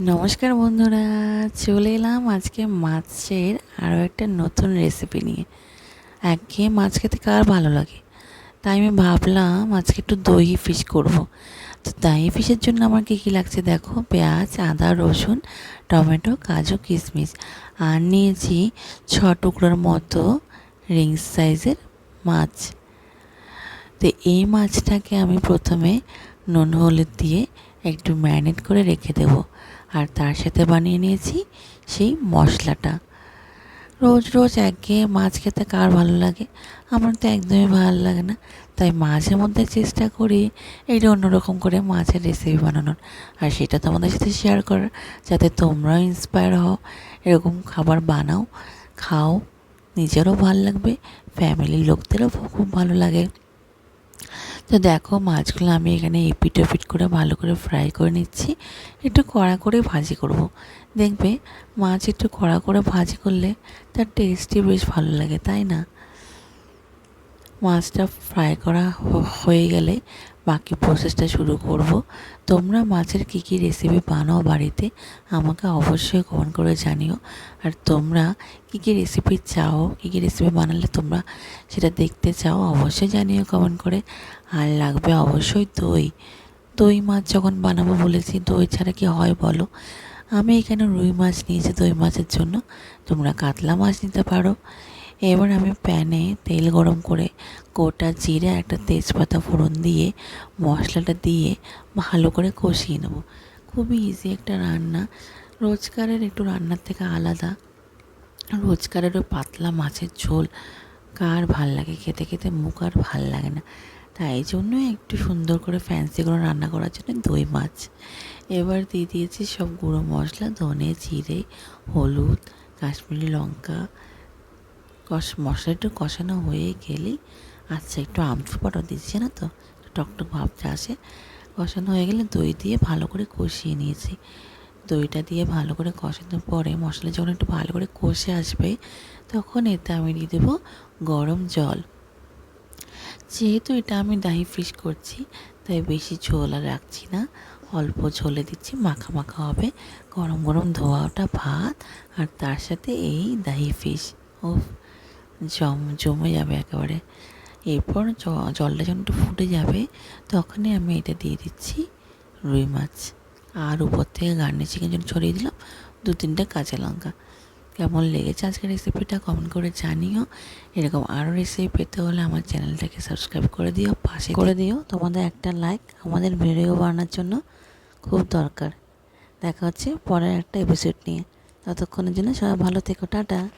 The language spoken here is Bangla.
নমস্কার বন্ধুরা, চলে এলাম আজকে মাছের আরও একটা নতুন রেসিপি নিয়ে। একঘেয়ে মাছ খেতে কার ভালো লাগে? তাই আমি ভাবলাম আজকে একটু দই ফিশ করব। তো দই ফিশের জন্য আমার কী কী লাগছে দেখো? পেঁয়াজ, আদা, রসুন, টমেটো, কাজু, কিশমিশ। আর নিয়েছি ছ টুকরোর মতো রিংস সাইজের মাছ। তো এই মাছটাকে আমি প্রথমে নুন, হলুদ দিয়ে একটু ম্যারিনেট করে রেখে দেবো। আর তার সাথে বানিয়ে নিয়েছি সেই মশলাটা। রোজ রোজ একঘেয়ে মাছ খেতে কার ভালো লাগে? আমার তো একদমই ভালো লাগে না। তাই মাঝে মধ্যে চেষ্টা করি এইটা অন্যরকম করে মাছের রেসিপি বানানোর। আর সেটা তোমাদের সাথে শেয়ার করার, যাতে তোমরাও ইন্সপায়ার হও, এরকম খাবার বানাও, খাও। নিজেরও ভালো লাগবে ফ্যামিলির লোকদেরও খুব ভালো লাগে। তো দেখো মাছগুলো আমি এখানে এপিট ওপিট করে ভালো করে ফ্রাই করে নিচ্ছি একটু কড়া করে ভাজি করব। দেখবে মাছ একটু কড়া করে ভাজি করলে তার টেস্টই বেশ ভালো লাগে, তাই না মাছটা ফ্রাই করা হয়ে গেলে বাকি প্রসেসটা শুরু করব। তোমরা মাছের কী কী রেসিপি বানাও বাড়িতে, আমাকে অবশ্যই কমেন্ট করে জানিও। আর তোমরা কী কী রেসিপি চাও, কী কী রেসিপি বানালে তোমরা সেটা দেখতে চাও, অবশ্যই জানিও কমেন্ট করে। আর লাগবে অবশ্যই দই। দই মাছ যখন বানাবো বলেছি, দই ছাড়া কি হয় বলো? আমি এখানে রুই মাছ নিয়েছি দই মাছের জন্য। তোমরা কাতলা মাছ নিতে পারো। এবার আমি প্যানে তেল গরম করে গোটা জিরে একটা তেজপাতা ফোড়ন দিয়ে মশলাটা দিয়ে ভালো করে কষিয়ে নেব। খুবই ইজি একটা রান্না। রোজকারের একটু রান্নার থেকে আলাদা। রোজকারের ওই পাতলা মাছের ঝোল। কার ভালো লাগে? খেতে খেতে মুখ আর ভালো লাগে না। তাই জন্য একটু সুন্দর করে ফ্যান্সি করে রান্না করার জন্য দই মাছ। এবার দিয়ে দিয়েছি সব গুঁড়ো মশলা, ধনে, জিরে, হলুদ, কাশ্মীরি লঙ্কা কষ, মশলা একটু কষানো হয়ে গেলেই আচ্ছা একটু আমচুর পাউডার দিচ্ছি না তো? টকটক ভাবটা আসে। কষানো হয়ে গেলে দই দিয়ে ভালো করে কষিয়ে নিয়েছি। দইটা দিয়ে ভালো করে কষানোর পরে মশলা যখন একটু ভালো করে কষে আসবে, তখন এতে আমি দিয়ে দেবো গরম জল। যেহেতু এটা আমি দাহি ফিশ করছি, তাই বেশি ঝোল আর রাখছি না। অল্প ঝোলে দিচ্ছি, মাখা মাখা হবে। গরম গরম ধোয়া ওটা ভাত আর তার সাথে এই দাহি ফিশ ও জম, জমে যাবে একেবারে। এরপর জলটা যখন একটু ফুটে যাবে, তখনই আমি এটা দিয়ে দিচ্ছি রুই মাছ। আর উপর থেকে গার্নিশিংয়ের জন্য ছড়িয়ে দিলাম দু তিনটে কাঁচা লঙ্কা। কেমন লেগেছে আজকের রেসিপিটা কমেন্ট করে জানিও। এরকম আরও রেসিপি পেতে হলে আমার চ্যানেলটাকে সাবস্ক্রাইব করে দিও, পাশে করে দিও। তোমাদের একটা লাইক আমাদের ভিডিও বানানোর জন্য খুব দরকার। দেখা হচ্ছে পরের একটা এপিসোড নিয়ে। ততক্ষণের জন্য সবাই ভালো থেকো, টাটা।